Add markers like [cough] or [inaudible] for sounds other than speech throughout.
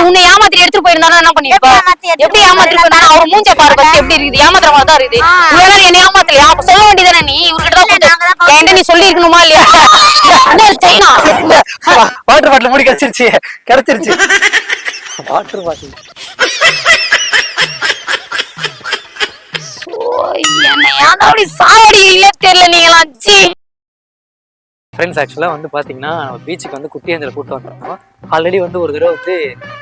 உன்னை ஏமாத்தி எடுத்துட்டு போயிருந்தானா என்ன பண்ணிருப்ப எப்படி ஏமாத்தி எடுத்துட்டு எப்படி ஏமாத்தி போயிருந்தா அவர் மூஞ்ச பாரு first எப்படி இருக்குது? ஏமாத்துற மாதிரி தான் இருக்குது. இவ்வளவு என்ன ஏமாத்தலையா? அப்ப சொல்ல வேண்டியதானே நீ? இவர்கிட்ட தான் என்கிட்ட நீ சொல்லி இருக்கணுமா இல்லையா? வாட்டர் பாட்டில் மூடி கிடைச்சிருச்சு கிடைச்சிருச்சு வாட்டர் பாட்டில் என்ன ஏன் அப்படி சாவடி இல்ல தெரியல நீங்களாம். சீ ஃப்ரெண்ட்ஸ் ஆக்சுவலாக வந்து பார்த்தீங்கன்னா பீச்சுக்கு வந்து குட்டி ஏஞ்சலை கூட்டு வந்திருந்தோம் ஆல்ரெடி வந்து ஒரு தடவை வந்து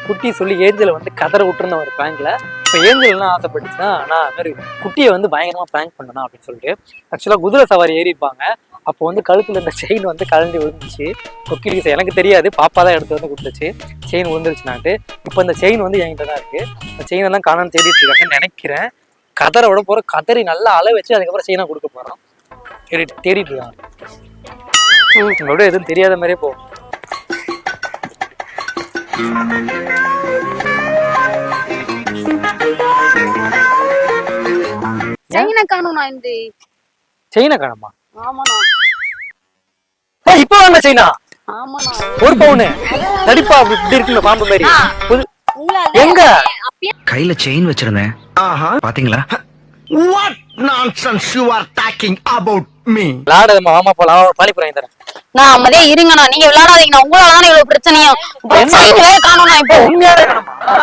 குட்டி சொல்லி ஏஞ்சலை வந்து கதற விட்டுருந்த ஒரு பேங்க்ல இப்போ ஏஞ்சல்லாம் ஆசைப்பட்டுச்சுன்னா ஆனால் அது மாதிரி குட்டியை வந்து பயங்கரமாக பேங்க் பண்ணணும் அப்படின்னு சொல்லிட்டு ஆக்சுவலாக குதிரை சவாரி ஏறிப்பாங்க அப்போ வந்து கழுத்தில் இருந்த செயின் வந்து கலந்து விழுந்துச்சு. கொக்கிடிஸ் எனக்கு தெரியாது. பாப்பா தான் எடுத்து வந்து கொடுத்துச்சு. செயின் விழுந்துருச்சுனாட்டு இப்போ இந்த செயின் வந்து என்கிட்ட தான் இருக்குது இந்த செயின் எல்லாம் காணாமல் தேடிட்டு இருக்காங்கன்னு நினைக்கிறேன். கதரை விட போகிற கதறி நல்லா அளவு வச்சு அதுக்கப்புறம் செயினை கொடுக்க போகிறோம் தேடிட்டு தேடிட்டு இருக்காங்க. உங்களோட எதுவும் தெரியாத மாதிரியே போ. சைனா காணும் நான் இந்த செயினை காணமா? ஆமாண்ணா. இப்போ வாங்க செயினா. ஆமாண்ணா. ஒரு பவுனு. அப்படி இப்படி இருக்குல்ல பாம்பு மாதிரி. எங்க? கையில செயின் வச்சிருந்தேன். பாத்தீங்களா? What nonsense you are talking about? போலாம் வாங்கி தரேன். நான் அமைதியா இருங்கண்ணா. நீங்க விளையாடாதீங்கண்ணா உங்களால தானே இவ்வளவு பிரச்சனையும்? இப்போ உண்மையாவே காணோமா?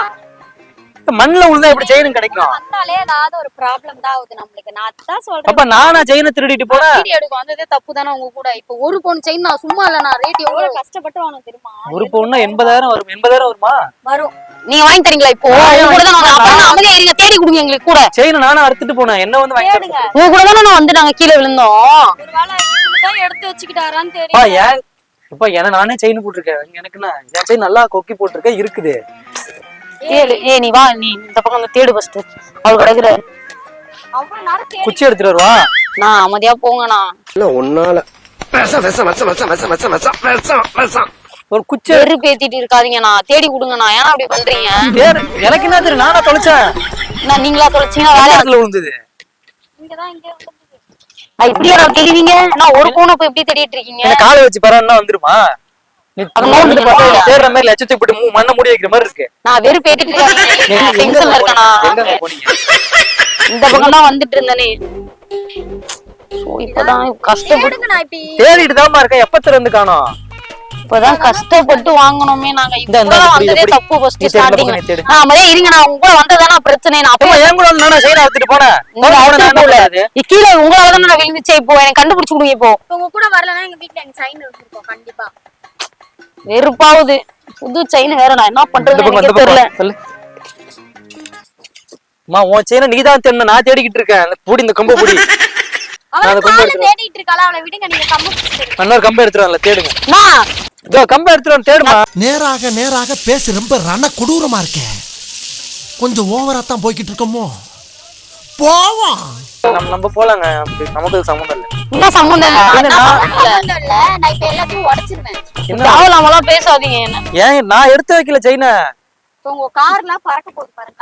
மண்ணுல எப்படி கிடைக்கும்? வந்தாலே ஏதாவது ஒரு ப்ராப்ளம் தான் ஆகுது நம்மளுக்கு. நான் அதான் சொல்றேன். அப்ப நானா செயினை திருடிட்டு வீடியோ எடுக்க வந்ததே தப்பு தானே உங்க கூட. இப்போ ஒரு பவுன் செயின் நான் சும்மா இல்லண்ணா ரேட் எவ்வளவு எவ்வளவு கஷ்டப்பட்டு வாங்க தெரியுமா? ஒரு பவுன்னா எண்பதாயிரம் வரும். எண்பதாயிரம் வருமா? வரும். நீங்க வாங்கி தரீங்களா இப்போ? உங்க கூட தான் அமைதியா இருங்க தேடி கொடுங்க எங்களுக்கு கூட. செயினை நானும் அறுத்துட்டு போனேன். என்ன வந்து வாங்கி உங்க கூட தானே நான் வந்து நாங்க கீழே விழுந்தோம். எடுத்து வச்சுக்கிட்டாரான்னு ஏன்? இப்ப என்ன நானே செயின் போட்டிருக்கேன். எனக்கு என்ன என் செயின் நல்லா கொக்கி போட்டிருக்கேன். இருக்குது. தேடு ஏ நீ வா நீ இந்த பக்கம் வந்து தேடு ஃபர்ஸ்ட் அவள் கிடக்குற குச்சி எடுத்துட்டு வருவா? நான் அமைதியா போங்கண்ணா. இல்ல ஒன்னால ஒரு குச்சி வெறு பேத்திட்டு இருக்காதீங்கண்ணா தேடி கொடுங்கண்ணா ஏன் அப்படி பண்றீங்க? எனக்கு என்ன தெரியும் நானா தொலைச்சேன் நான் நீங்களா தொலைச்சீங்கன்னா வேலை விழுந்தது? இப்படியா நான் தெரிவிங்க நான் ஒரு பூனை போய் இப்படி தேடிட்டு இருக்கீங்க. காலை வச்சு பரவாயில்ல. வந்துருமா தேடுற மாதிரி லட்சத்தை போட்டு மண்ணை மூடி வைக்கிற மாதிரி இருக்கு. நான் வெறும் பேத்திட்டு டென்ஷன்ல இந்த பக்கம் வந்துட்டு இருந்தனே. இப்பதான் கஷ்டப்பட்டு தேடிட்டு தான் இருக்கேன். எப்ப திறந்து காணும்? இப்பதான் கஷ்டப்பட்டு வாங்கணுமே. நாங்க இப்பதான் வந்ததே. தப்பு ஃபர்ஸ்ட் ஸ்டார்டிங். நான் மாதிரியே இருங்க நான் உங்க கூட வந்ததானா பிரச்சனை. நான் அப்பா ஏன் கூட வந்து நானா அடுத்து உடனே போகல. என்ன பண்ணாது? இ- கீழே உங்களால தான் நான் விழுந்துச்சே இப்போ. எனக்கு கண்டுபிடிச்சு கொடுங்க இப்போ. உங்க கூட வரலன்னா எங்க வீட்ல எனக்கு சைன் இருக்கும் கண்டிப்பா. வெறுப்பாவுது புது செயின் வேற நான் என்ன பண்றது எனக்கு தெரியல. சொல்லு. அம்மா உன் செயினை நீ தான் தேடணும் நான் தேடிக்கிட்டு இருக்கேன். பூடி இந்த கம்பு பூடி. எடுத்துட்டு தேடிட்டு இருக்காளா? அவளை விடுங்க நீங்க கம்பு இன்னொரு கம்பு எடுத்துட்டு வரல தேடுங்க. நான் இதோ கம்பு எடுத்துட்டு தேடுமா நேராக நேராக பேச ரொம்ப ரண கொடூரமா இருக்க கொஞ்சம் ஓவரா தான் போய்கிட்டு இருக்கோமோ போவோம் நம்ம நம்ம போலாங்க அப்படி நமக்கு சம்மந்தம் இல்லை என்ன சம்மந்தம் இல்ல. நான் சம்மந்தம் இல்ல நான் இப்ப எல்லாத்தையும் உடைச்சிருவேன் என்ன தேவையில்லாமலாம் பேசாதீங்க என்ன ஏன் நான் எடுத்து வைக்கல செயினை உங்க கார்லாம் பறக்க போகுது பாருங்க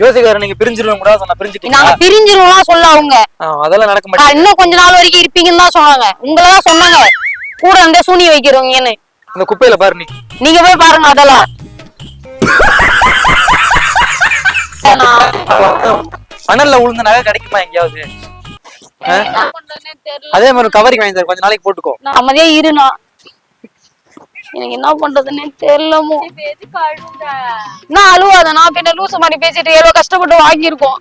யோசிக்காரு நீங்க பிரிஞ்சிருவோம் கூட சொன்னா பிரிஞ்சிட்டீங்க நாங்க பிரிஞ்சிருவோம்லாம் சொல்ல அவங்க. அதெல்லாம் நடக்க மாட்டேங்குது. இன்னும் கொஞ்ச நாள் வரைக்கும் இருப்பீங்கன்னு தான் சொன்னாங்க. உங்களை தான் சொன்னாங்க. கூட இருந்தே சூனி வைக்கிறவங்கன்னு. அந்த குப்பையில பாரு நீ. நீங்க போய் பாருங்க அதெல்லாம். மணல்ல விழுந்த நகை கிடைக்குமா எங்கேயாவது? அதே மாதிரி கவரிங் வாங்கி தரேன் கொஞ்ச நாளைக்கு போட்டுக்கோ. அமைதியா இருனா எனக்கு என்ன பண்றதுன்னே தெரியலமோ. நான் அழுவாத. நான் பின்ன லூசு மாதிரி பேசிட்டு எவ்வளவு கஷ்டப்பட்டு வாங்கியிருக்கோம்.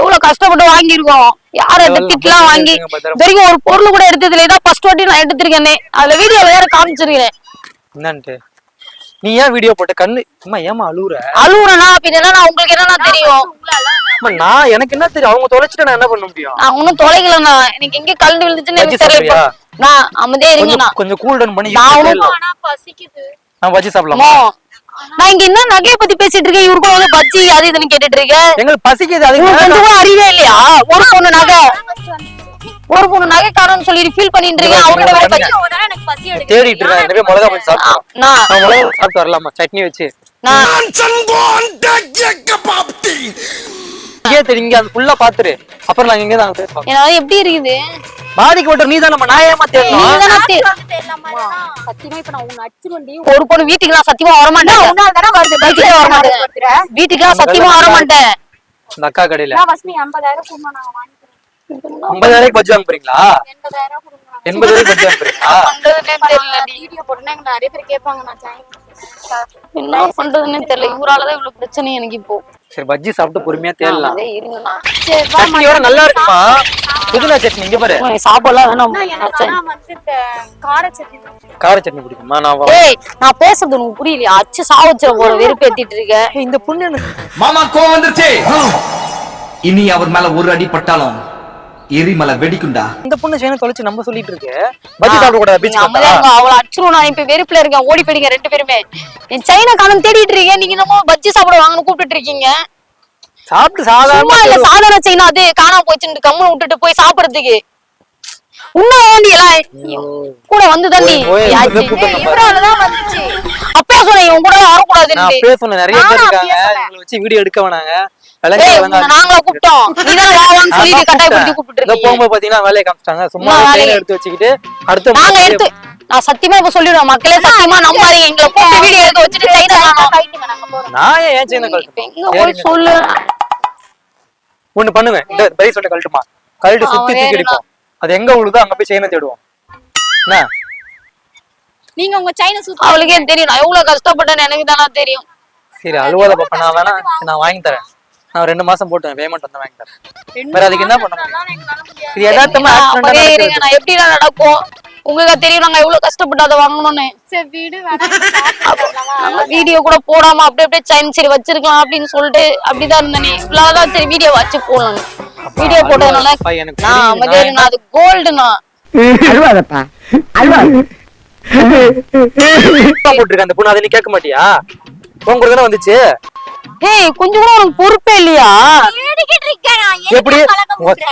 எவ்வளவு கஷ்டப்பட்டு வாங்கியிருக்கோம். யார் எவ்வளவு திட்லாம் வாங்கி வரைக்கும் ஒரு பொருள் கூட எடுத்ததுல இதான் ஃபர்ஸ்ட் வாட்டி நான் எடுத்திருக்கேனே. அதுல வீடியோல வேற காமிச்சிருக்கேன் என்னன்ட்டு? நீ ஏன் வீடியோ போட்ட? கண்ணு அம்மா ஏமா அழுவுற? அழுவுறேனா? பின்ன என்ன உங்களுக்கு என்னன்னா தெரியும்? நான் எனக்கு என்ன தெரியும்? அவங்க தொலைச்சிட்டு நான் என்ன பண்ண முடியும்? நான் ஒன்னும் தொலைக்கலண்ணா. எனக்கு எங்க கலந்து விழுந்துச்சுன்னு எனக்கு தெரியல? நான் அமைதியா இருங்கண்ணா கொஞ்சம் கொஞ்சம் கூல் டவுன் பண்ணி நான் பசிக்குது. நான் வச்சு சாப்பிடலாமா? நான் இங்க என்ன நகையை பத்தி பேசிட்டு இருக்கேன்? இவரு கூட வந்து பஜ்ஜி அது இதுன்னு கேட்டுட்டு இருக்கேன். எங்களுக்கு பசிக்குது மேல கொஞ்சம் கூட அறிவே இல்லையா? ஒரு பொண்ணு நகை. ஒரு பொண்ணு நகை காரணம் சொல்லிட்டு ஃபீல் பண்ணிட்டு இருக்கேன். அவரோட வேற பஜ்ஜி. ஒரு நாள் எனக்கு பசி எடுக்குது. தேடிட்டு இருக்கேன். எனவே மிளகா கொஞ்சம் சாப்பிட்டு நான் நான் மிளகா சாப்பிட்டு வரலாமா? சட்னி வச்சு. நான் இங்கே தெரியும் இங்க அது ஃபுல்லா பாத்துரு. அப்புறம் நாங்க இங்க தான் பேசுவோம் என்னால எப்படி இருக்குது? பாதிக்கப்பட்ட நீ தான் நம்ம நான் ஏமா தேடணும்? சத்தியமா இப்ப நான் உன்னை அடிச்சிருவேன்டி. ஒரு பொண்ணு வீட்டுக்கு நான் சத்தியமா வர மாட்டேன். உன்னால தானே வருது. வீட்டுக்கே வர மாட்டேன். வீட்டுக்கு நான் சத்தியமா வர மாட்டேன். இந்த அக்கா கடையில. நான் நீ 50,000 கொடுமா, நான் வாங்கிக்கிறேன். ஐம்பதாயிரம் பஜ்ஜி வாங்க போறீங்களா 80,000 கொடுங்க. எண்பதாயிரம் பஜ்ஜி வாங்க போறீங்களா பண்றதுன்னே தெரியல வீடியோ எனக்கு நிறைய பேர் கேட்பாங்க நான் என்ன பண்றதுன்னே தெரியல. இவராலதான் இவ்வளவு பிரச்சனை எனக்கு இப்போ. சரி பஜ்ஜி சாப்பிட்டு பொறுமையா தேடலாம். சட்னியோட நல்லா இருக்குமா? புதினா சட்னி இங்க பாரு. சாப்பாடுலாம் வேணாம். கார சட்னி தான். கார சட்னி பிடிக்குமா? நான் வா- ஏய் நான் பேசுறது உனக்கு புரியலையா? அச்சு சாவச்சிட போற வெறுப்பு ஏத்திட்டு இருக்க. ஏய், இந்த பொண்ணு மாமா கோவம் வந்துருச்சு. இனி அவர் மேல ஒரு அடி பட்டாலும் எரிமலை வெடிக்குண்டா இந்த பொண்ணு சேனை தொலைச்சு நம்ம சொல்லிட்டு இருக்கு. பஜ்ஜி சாப்பிட கூடாது பீச் அவளை அடிச்சிரும் நான். இப்ப வெறுப்புல இருக்கேன். ஓடி போயிடுங்க ரெண்டு பேருமே. என் சைனா காலம் தேடிட்டு இருக்கீங்க. நீங்க என்னமோ பஜ்ஜி சாப்பிட வாங்கன்னு கூப்பிட்டு இருக்கீங்க. சாப்பிட்டு சும்மா சாதாரண இல்ல சாதாரண சைனா அது? காணாம போச்சுன்னு கம்முன்னு விட்டுட்டு போய் சாப்பிடுறதுக்கு. உன்ன கூட. இவராலதான் வந்துச்சு. அப்பயே சொன்னேன் இவன் கூட நான் வரக்கூடாதுன்னு சொன்னேன் நிறைய பேர் இருக்காங்க. இவங்களை வச்சு வீடியோ எடுக்க வேணாங்க. நாங்களா கூப்பிட்டோம். நீதான் வாவான்னு சொல்லிட்டு கட்டாயப்படுத்தி கூப்பிட்டு இருக்கீங்க. போகும்போது பாத்தீங்கன்னா வேலையை காமிச்சிட்டாங்க. சும்மா வேலையை? எடுத்து வச்சுக்கிட்டு அடுத்த நாங்க எடுத்து நான் சத்தியமா இப்ப சொல்லிடுவேன் மக்களே சத்தியமா நம்பாதீங்க எங்களை வீடியோ எடுத்து வச்சுட்டு சைனா. நான் ஏன் சொல்லு. ஒண்ணு பண்ணுவேன் இந்த சொல்லிட்டு கழட்டுமா? கழட்டு சுத்தி அவன் தூக்கி அடிப்போம். அது எங்க விழுதோ அங்க போய் செயினை தேடுவோம். என்ன? நீங்க உங்க சைனா சுத்தி அவளுக்கே தெரியும். நான் எவ்வளவு கஷ்டப்பட்டேன்னு எனக்கு தானா தெரியும். சரி அழுவாத பாப்பா. நான் வேணா நான் வாங்கி தரேன். நான் ரெண்டு மாசம் போட்டேன் பேமெண்ட் வந்து வாங்கி தரேன் வேற அதுக்கு என்ன பண்ண முடியும். இது நான் எப்படி நடக்கும்? உங்களுக்கு தெரியும் நாங்க எவ்வளவு கஷ்டப்பட்டு அதை வாங்கணும்னு. வீடியோ கூட போடாம அப்படியே அப்படியே சைன் சரி வச்சிருக்கலாம் அப்படின்னு சொல்லிட்டு அப்படிதான் இருந்தேனே. இவ்வளவுதான் சரி வீடியோ வச்சு போடலாம் வீடியோ போட்டதுனால நான் இருங்க. அது கோல்டுனா அழுவாதப்பா. அழுவாது. அப்பா போட்டிருக்க அந்த பொண்ணு அதை நீ கேட்க மாட்டியா? தானே வந்துச்சு? ஏய் கொஞ்சம் கூட உனக்கு பொறுப்பே இல்லையா. எப்படி?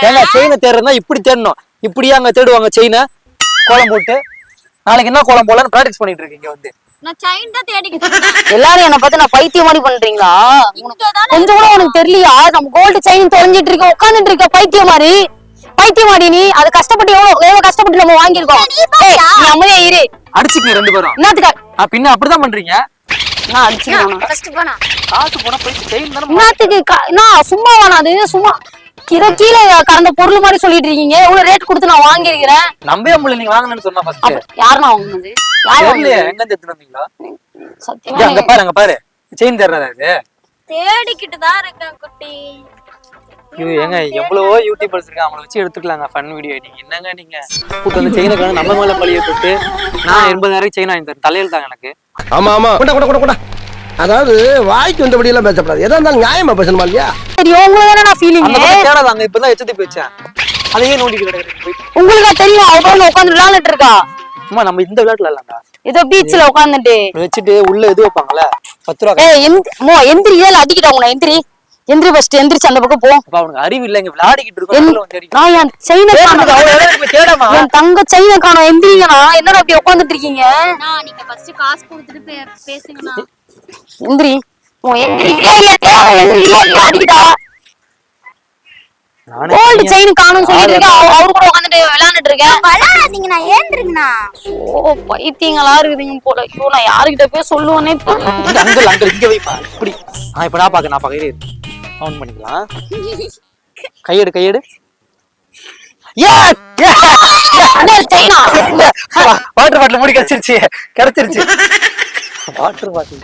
ஏங்க செயினை தேடுறதா இப்படி தேடணும். இப்படியே அங்க தேடுவாங்க செயினை கோலம் போட்டு. நாளைக்கு என்ன கோலம் போலான்னு பிராக்டிஸ் பண்ணிட்டு இருக்கீங்க வந்து. எல்லாரும் என்ன பார்த்து நான் பைத்தியம் மாதிரி பண்றீங்களா? கொஞ்சம் கூட உனக்கு தெரியலையா? நம்ம கோல்டு செயின் தொலைஞ்சிட்டு இருக்க உட்கார்ந்துட்டு இருக்க பைத்தியம் மாதிரி. பைத்தியம் மாதிரி நீ. அது கஷ்டப்பட்டு எவ்வளவு எவ்வளவு கஷ்டப்பட்டு நம்ம வாங்கியிருக்கோம். ஏய், நீ அமைதியா இரு. அடிச்சுக்கங்க ரெண்டு பேரும். என்னத்துக்கா? பின்ன அப்படிதான் பண்றீங்க? நான் அடிச்சுக்கிறேன் First போனா. காசு போனா போய் செயின் தானே என்னத்துக்கு க- நான் சும்மா வேணாம் அது சும்மா. இதை கீழே கடந்த பொருள் மாதிரி சொல்லிட்டு இருக்கீங்க. எவ்வளவு ரேட் கொடுத்து நான் வாங்கியிருக்கிறேன். நம்பவே முடியல நீங்க வாங்கணும்னு சொன்னா ஃபர்ஸ்ட் யார் நான் வாங்கினது? யார் தெரியலையே வாங்கினது? எங்க இருந்து எடுத்துட்டு வந்தீங்களா? சத்தியமா இங்க, அங்க பாரு அங்க பாரு. செயின் தேடுறதா இது தேடிக்கிட்டு தான் இருக்கேன் குட்டி. ஐயோ ஏங்க எவ்வளவோ யூடியூபர்ஸ் இருக்காங்க அவங்கள வச்சு எடுத்துக்கலாங்க ஃபன் வீடியோ நீங்க என்னங்க நீங்க? கூட்டு வந்து செயினை நம்ம மேல பழிய போட்டு நான் எண்பதாயிரம் செயின் வாங்கி தரேன் தலையில் தாங்க எனக்கு. ஆமா ஆமா. கொண்டா கொண்டா கொண்டா கொண்டா. அதாவது வாய்க்கு வந்தபடி எல்லாம் பேசப்படாது. எதா இருந்தாலும் நியாயமா பேசணுமா இல்லையா? தெரியும் உங்களுக்கு தானே நான் ஃபீலிங் தேடாதாங்க இப்பதான் எச்சத்தி போயிடுச்சேன். அதையே போய். உங்களுக்கு தெரியும் அவ பாருங்க உட்காந்து விளையாண்டுட்டு இருக்கா? அம்மா நம்ம இந்த விளையாட்டுல இல்லங்க ஏதோ பீச்ல உட்காந்துட்டு வச்சுட்டு உள்ள இது வைப்பாங்கல்ல பத்து ரூபா ஏய் எந்திரி ஏல அடிக்கிட்டா உன எந்திரி. எந்திரி ஃபர்ஸ்ட் எந்திரிச்சு அந்த பக்கம் போ. அப்ப அவனுக்கு அறிவு இல்ல இங்க விளையாடிக்கிட்டு இருக்கோம் செயினை காணோம். என் தங்க செயினை காணோம். எந்திரிங்கண்ணா என்னடா இப்படி உட்காந்துட்டு இருக்கீங்க? நான் நீங்க ஃபர்ஸ்ட் காசு கொடுத்துட்டு பே- பேசுங்கண்ணா. எந்திரி. கோல்டு செயின் காணும்னு சொல்லிட்டு இருக்கேன் அவ- அவரு கூட உட்காந்துட்டு விளையாண்டுட்டு இருக்கேன் விளையாடாதீங்க நான் ஏந்திருங்கண்ணா. ஓ பைத்தியங்களா இருக்குதுங்க போல. ஐயோ நான் யாருகிட்ட போய் சொல்லுவேனே அங்கிள் அங்கிள் இங்க வைப்பா. இப்படி. ஆ இப்ப நான் பாக்க நான் பாக்க இரு கவுண்ட் பண்ணிக்கலாம். [laughs] கையெடு கையெடு. வாட்டர் பாட்டில் மூடி கிடைச்சிருச்சு கிடைச்சிருச்சு வாட்டர் பாட்டில்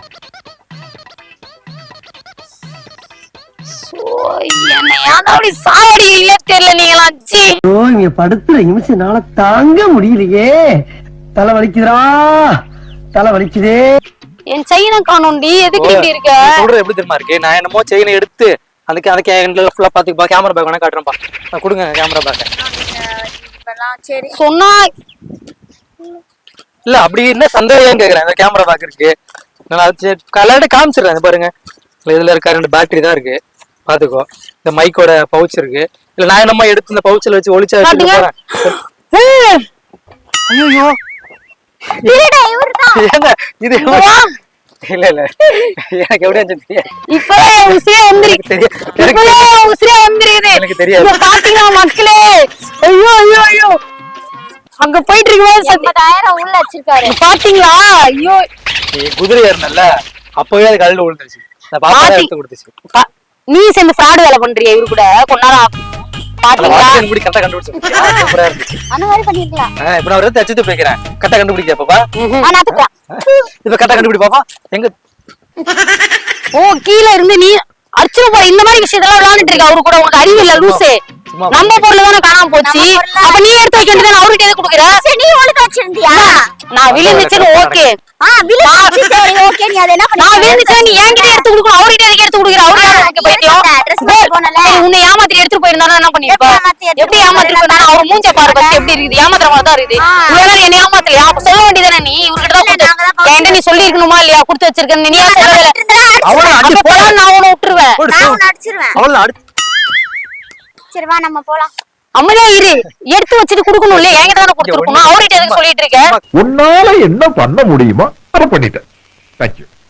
படுத்துற நிமிஷம்னால தாங்க முடியலையே. தலை வலிக்குதுடா. தலை வலிக்குதே. என் செயினை காணோண்டி எதுக்கு இப்படி இருக்க? நீ சொல்றது எப்படி தெரியுமா இருக்கு? நான் என்னமோ செயினை எடுத்து அதுக்கு அதுக்கு எங்களை ஃபுல்லா பாத்துப்பா கேமரா பேக் வேணா காட்டுறேன்ப்பா நான் கொடுங்க கேமரா பேக் சரி சொன்னா இல்ல அப்படி என்ன சந்தேகம் கேக்குறேன். அந்த கேமரா பேக் இருக்கு. நான் கலர்டு காமிச்சிடுறேன். பாருங்க. இதுல இருக்க ரெண்டு பேட்டரி தான் இருக்கு. பாத்துக்கோ இந்த மைக்கோட பவுச் இருக்கு. இல்ல நான் என்னமா எடுத்து இந்த பவுச்சில் வச்சு ஒளிச்சா ஐயோ ஏங்க இது இங்க வா. இல்ல இல்ல. எனக்கு எப்படியா தெரியாது. இப்பவே என் உசிரே இப்பவே என் உசிரே எந்திரிக்குது எனக்கு தெரியாது. பாத்தீங்களா மக்களே. ஐயோ ஐயோ ஐயோ. அங்க போயிட்டு இருக்கும்போது எண்பதாயிரம் உள்ள வச்சிருக்காரு. இங்க பாத்தீங்களா? ஐயோ. நீ குதிரை ஏறினல்ல? அப்பவே அது கல்ல விழுந்துருச்சு. நீ சேர்ந்து ஃப்ராடு வேலை பண்றிய இவரு கூட? கொஞ்ச நேரம் பாத்தீங்களா கரெக்டா [laughs] அந்த மாதிரி பண்ணிருக்கலாம். இப்ப நான் ஒரு தச்சுட்டு போய்க்கிறேன். கரெக்டா கண்டுபிடிக்க பாப்பா ஆனா அதுக்குறா இப்ப கரெக்டா கண்டுபிடி பாப்பா. எங்க? ஓ கீழ இருந்து நீ அர்ச்சனை போற இந்த மாதிரி விஷயத்தெல்லாம் விளையாண்டுட்டு இருக்க. அவரு கூட உனக்கு அறிவு இல்ல லூசு. நம்ம பொருள் தானே காணாம போச்சு? அப்ப நீ எடுத்து வைக்க வேண்டியது அவர்கிட்ட எது கொடுக்குற? நீ ஒழுங்கா வச்சிருந்தியா நான் விழுந்துச்சுன்னு ஓகே. ஆ விழுந்துச்சு சரி ஓகே நீ அதை என்ன பண்ணி நான் நீ என்கிட்ட எடுத்து கொடுக்கணும். அவர்கிட்ட எதுக்கு எடுத்து கொடுக்குற அவரு யாரு உனக்கு பைத்தியம் போட்டு போனல. உன்னை ஏமாத்தி எடுத்துட்டு போயிருந்தானா என்ன பண்ணிருப்ப எப்படி ஏமாத்தி எடுத்துட்டு எப்படி ஏமாத்தி போயிருந்தா? அவர் மூஞ்ச பாரு எப்படி இருக்குது? ஏமாத்துற மாதிரி தான் இருக்குது. என்ன ஏமாத்தலையா? அப்ப சொல்ல வேண்டியதானே நீ? இவர்கிட்ட தான் கொடுத்து என்கிட்ட நீ சொல்லி இருக்கணுமா இல்லையா? கொடுத்து வச்சிருக்கேன்னு நீ ஏன் சொல்லவே இல்லை அவளை அடி அப்ப போடா நான் உன்னை விட்டுருவேன். நான் சோ. உன்னை அடிச்சிருவேன். அவளை அடுத்து சரி வா நம்ம போலாம். அமைதியா இரு. எடுத்து வச்சுட்டு கொடுக்கணும் இல்லையா என்கிட்ட தானே கொடுத்துருக்கணும். அவர்கிட்ட எதுக்கு சொல்லிட்டு இருக்க? உன்னால என்ன பண்ண முடியுமோ அதை பண்ணிட்டேன். தேங்க்யூ